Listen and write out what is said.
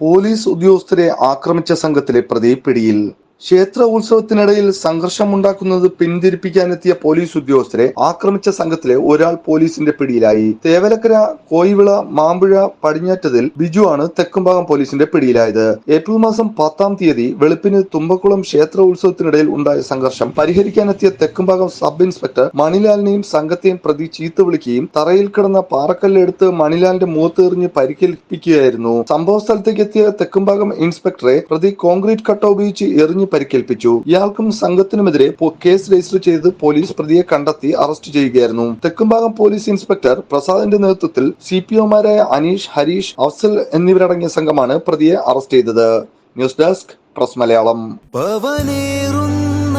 Police ഉദ്യോഗസ്ഥരെ ആക്രമിച്ച സംഘത്തിലെ പ്രതി പിടിയിൽ ക്ഷേത്ര ഉത്സവത്തിനിടയിൽ സംഘർഷമുണ്ടാക്കുന്നത് പിന്തിരിപ്പിക്കാനെത്തിയ പോലീസ് ഉദ്യോഗസ്ഥരെ ആക്രമിച്ച സംഘത്തിലെ ഒരാൾ പോലീസിന്റെ പിടിയിലായി. തേവലക്കര കോയിവിള മാമ്പുഴ പടിഞ്ഞാറ്റതിൽ ബിജു ആണ് തെക്കുംഭാഗം പോലീസിന്റെ പിടിയിലായത്. ഏപ്രിൽ മാസം പത്താം തീയതി വെളുപ്പിന് തുമ്പക്കുളം ക്ഷേത്ര ഉത്സവത്തിനിടയിൽ ഉണ്ടായ സംഘർഷം പരിഹരിക്കാനെത്തിയ തെക്കുംഭാഗം സബ് ഇൻസ്പെക്ടർ മണിലാലിനെയും സംഘത്തെയും പ്രതി ചീത്ത വിളിക്കുകയും തറയിൽ കിടന്ന പാറക്കല്ലെടുത്ത് മണിലാലിന്റെ മുഖത്ത് എറിഞ്ഞ് പരിക്കേൽപ്പിക്കുകയായിരുന്നു. സംഭവ സ്ഥലത്തേക്ക് എത്തിയ തെക്കുംഭാഗം ഇൻസ്പെക്ടറെ പ്രതി കോൺക്രീറ്റ് കട്ട ഉപയോഗിച്ച് എറിഞ്ഞ് പരിക്കേൽപ്പിച്ചു. ഇയാൾക്കും സംഘത്തിനുമെതിരെ കേസ് രജിസ്റ്റർ ചെയ്ത് പോലീസ് പ്രതിയെ കണ്ടെത്തി അറസ്റ്റ് ചെയ്യുകയായിരുന്നു. തെക്കുംഭാഗം പോലീസ് ഇൻസ്പെക്ടർ പ്രസാദിന്റെ നേതൃത്വത്തിൽ സി പി ഒമാരായ അനീഷ് ഹരീഷ് അഫ്സൽ എന്നിവരടങ്ങിയ സംഘമാണ് പ്രതിയെ അറസ്റ്റ് ചെയ്തത്. News desk press Malayalam. പവനേറുന്ന